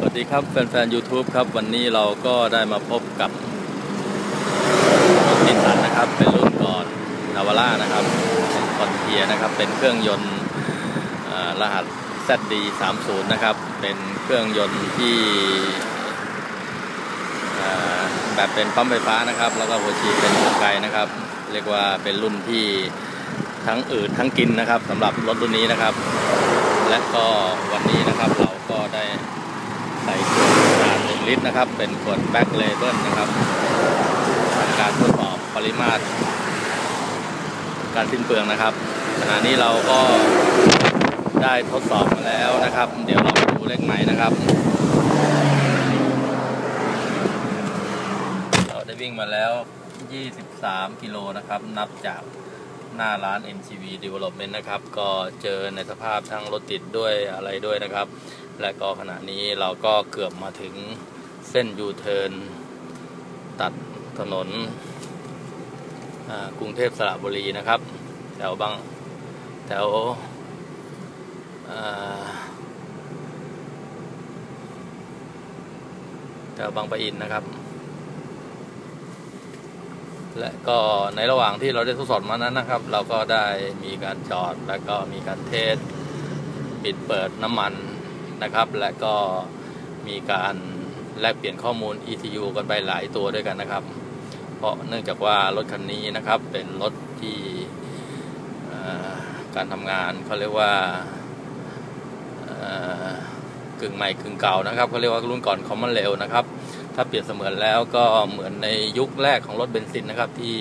สวัสดีครับแฟนๆ YouTube ครับ วันนี้เราก็ได้มาพบกับรถนิสสันนะครับ เป็นรุ่นก่อนนาวาร่านะครับเป็นคอนเทียนะครับ เป็นเครื่องยนต์รหัส ZD 30นะครับ เป็นเครื่องยนต์ที่แบบเป็นปั๊มไฟฟ้านะครับ แล้วก็หัวฉีดเป็นหัวไกนะครับ เรียกว่าเป็นรุ่นที่ทั้งอืดทั้งกินนะครับสำหรับรถรุ่นนี้นะครับ และก็วันนี้นะครับเราก็ได้ใส่ขวดขนาดหนึ่ง ลิตรนะครับ เป็นขวดแบ็คเลเบิลนะครับทำการทดสอบปริมาตร การสิ้นเปลืองนะครับขณะนี้เราก็ได้ทดสอบมาแล้วนะครับ เดี๋ยวเราดูเลขใหม่นะครับ เราได้วิ่งมาแล้ว 23 กิโลนะครับ นับจากหน้าร้าน MCV Development นะครับ ก็เจอในสภาพทั้งรถติดด้วยอะไรด้วยนะครับ และก็ขณะนี้เราก็เกือบมาถึง เส้นยูเทิร์นตัดถนนกรุงเทพสระบุรีนะครับ แถวบางแถวแถวบางปะอินนะครับ และก็ในระหว่างที่เราได้ทดสอบมานั้นนะครับ เราก็ได้มีการจอดและก็มีการเทสปิดเปิดน้ำมันนะครับ และก็มีการ แลกเปลี่ยนข้อมูล ECU กันไปหลายตัวด้วยกันนะครับ เพราะเนื่องจากว่ารถคันนี้นะครับเป็นรถที่การทำงานเขาเรียกว่ากึ่งใหม่กึ่งเก่านะครับเขาเรียกว่ารุ่นก่อนคอมมอนเร็วนะครับ ถ้าเปรียบเสมือนแล้วก็เหมือนในยุคแรกของรถเบนซินนะครับที่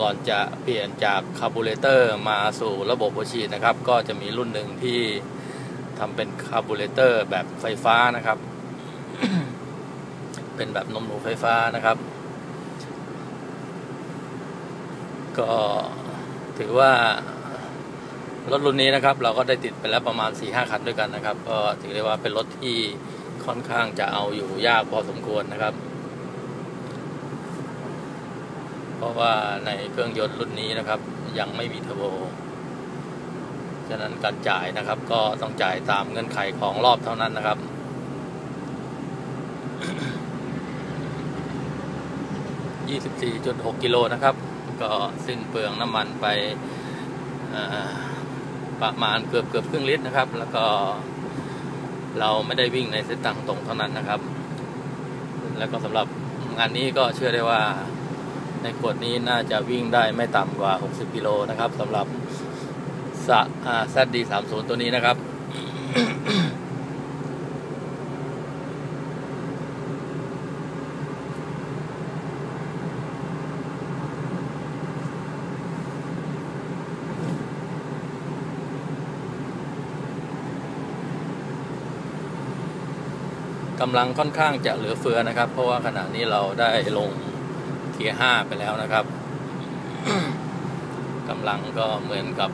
ก่อนจะเปลี่ยนจากคาร์บูเรเตอร์มาสู่ระบบหัวฉีดนะครับ ก็จะมีรุ่นหนึ่งที่ทำเป็นคาร์บูเรเตอร์แบบไฟฟ้านะครับ เป็นแบบนมหนูไฟฟ้านะครับ ก็ถือว่ารถรุ่นนี้นะครับ เราก็ได้ติดไปแล้วประมาณ4ี่ห้าคันด้วยกันนะครับ ก็ถือได้ว่าเป็นรถที่ค่อนข้างจะเอาอยู่ยากพอสมควรนะครับ เพราะว่าในเครื่องยนต์รุ่นนี้นะครับ ยังไม่มีเทอร์โบฉะนั้นการจ่ายนะครับ ก็ต้องจ่ายตามเงื่อนไขของรอบเท่านั้นนะครับ 24.6 กิโลนะครับ ก็สิ้นเปลืองน้ำมันไปประมาณเกือบเกือบครึ่งลิตรนะครับ แล้วก็เราไม่ได้วิ่งในเส้นทางตรงเท่านั้นนะครับ แล้วก็สำหรับงานนี้ก็เชื่อได้ว่าในขวดนี้น่าจะวิ่งได้ไม่ต่ำกว่า 60 กิโลนะครับสำหรับสะแซดดีสามศูนย์ตัวนี้นะครับ กำลังค่อนข้างจะเหลือเฟือนะครับ เพราะว่าขณะนี้เราได้ลงเกียร์ห้าไปแล้วนะครับกำลังก็เหมือนกับ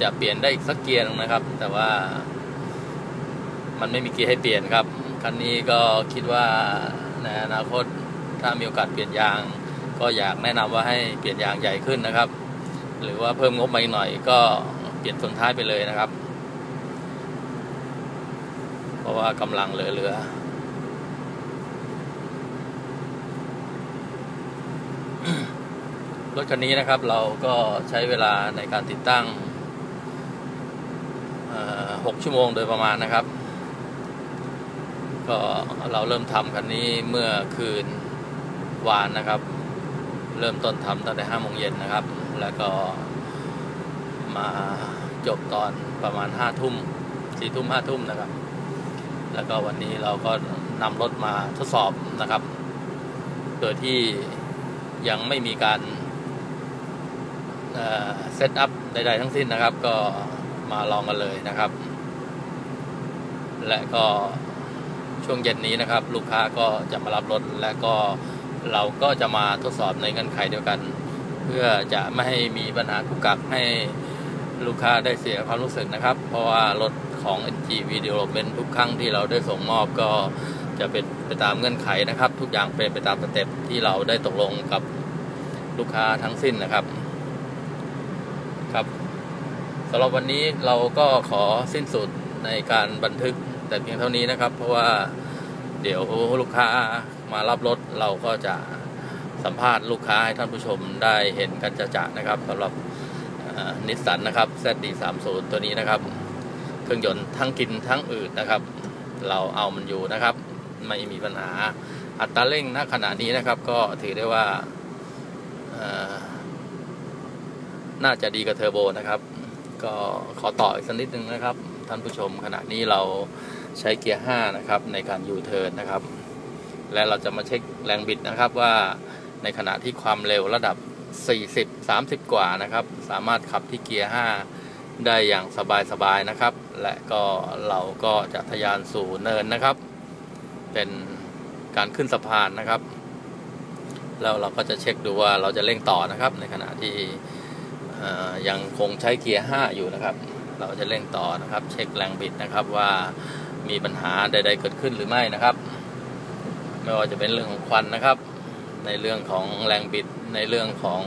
จะเปลี่ยนได้อีกสักเกียร์นึงนะครับ แต่ว่า มันไม่มีเกียร์ให้เปลี่ยนครับคันนี้ก็คิดว่าในอนาคตถ้ามีโอกาสเปลี่ยนยาง ก็อยากแนะนำว่าให้เปลี่ยนยางใหญ่ขึ้นนะครับ หรือว่าเพิ่มงบมาอีกหน่อยก็เปลี่ยนส่วนท้ายไปเลยนะครับ เพราะว่ากำลังเหลือๆรถคันนี้นะครับเราก็ใช้เวลาในการติดตั้งหกชั่วโมงโดยประมาณนะครับ ก็เราเริ่มทำคันนี้เมื่อคืนวานนะครับ เริ่มต้นทำตั้งแต่ห้าโมงเย็นนะครับ แล้วก็มาจบตอนประมาณห้าทุ่มสี่ทุ่มห้าทุ่มนะครับ แล้วก็วันนี้เราก็นำรถมาทดสอบนะครับ โดยที่ยังไม่มีการเซตอัพใด ๆ ทั้งสิ้นนะครับ ก็มาลองกันเลยนะครับ และก็ช่วงเย็นนี้นะครับ ลูกค้าก็จะมารับรถและก็เราก็จะมาทดสอบในเงื่อนไขเดียวกัน เพื่อจะไม่ให้มีปัญหากุกกักให้ลูกค้าได้เสียความรู้สึกนะครับ เพราะว่ารถ ของ NG Video Development ทุกครั้งที่เราได้ส่งมอบก็จะเป็นไปตามเงื่อนไขนะครับ ทุกอย่างเป็นไปตามสเต็ปที่เราได้ตกลงกับลูกค้าทั้งสิ้นนะครับครับสำหรับวันนี้เราก็ขอสิ้นสุดในการบันทึกแต่เพียงเท่านี้นะครับ เพราะว่าเดี๋ยวลูกค้ามารับรถเราก็จะสัมภาษณ์ลูกค้าให้ท่านผู้ชมได้เห็นกันจะๆนะครับสำหรับนิสสันนะครับ ZD30 ตัวนี้นะครับ เครื่องยนต์ทั้งกินทั้งอืดนะครับ เราเอามันอยู่นะครับ ไม่มีปัญหาอัตราเร่งณขณะนี้นะครับ ก็ถือได้ว่าน่าจะดีกับเทอร์โบนะครับ ก็ขอต่ออีกสักนิดนึงนะครับ ท่านผู้ชมขณะนี้เราใช้เกียร์ 5 นะครับ ในการยูเทิร์นนะครับ และเราจะมาเช็คแรงบิดนะครับว่าในขณะที่ความเร็วระดับ 40 30 กว่านะครับ สามารถขับที่เกียร์ 5 ได้อย่างสบายๆนะครับ และก็เราก็จะทะยานสู่เนินนะครับ เป็นการขึ้นสะพานนะครับ แล้วเราก็จะเช็คดูว่าเราจะเร่งต่อนะครับ ในขณะที่ยังคงใช้เกียร์5อยู่นะครับ เราจะเร่งต่อนะครับ เช็คแรงบิดนะครับว่ามีปัญหาใด ๆ เกิดขึ้นหรือไม่นะครับ ไม่ว่าจะเป็นเรื่องของควันนะครับ ในเรื่องของแรงบิดในเรื่องของ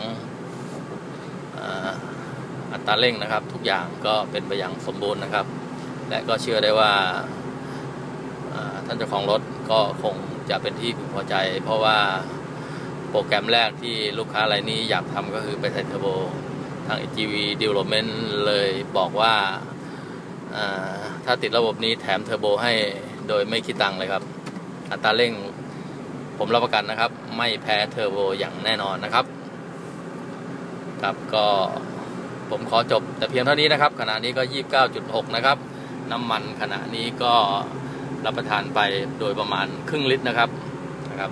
อัตราเร่งนะครับ ทุกอย่างก็เป็นไปอย่างสมบูรณ์นะครับ และก็เชื่อได้ว่าท่านเจ้าของรถก็คงจะเป็นที่พึงพอใจ เพราะว่าโปรแกรมแรกที่ลูกค้ารายนี้อยากทำก็คือไปใส่เทอร์โบ ทาง GV Development เลยบอกว่าอ่าถ้าติดระบบนี้แถมเทอร์โบให้โดยไม่คิดตังค์เลยครับ อัตราเร่งผมรับประกันนะครับ ไม่แพ้เทอร์โบอย่างแน่นอนนะครับ ครับก็ ผมขอจบแต่เพียงเท่านี้นะครับ ขณะนี้ก็ 29.6 นะครับ น้ำมันขณะนี้ก็รับประทานไปโดยประมาณครึ่งลิตรนะครับนะครับ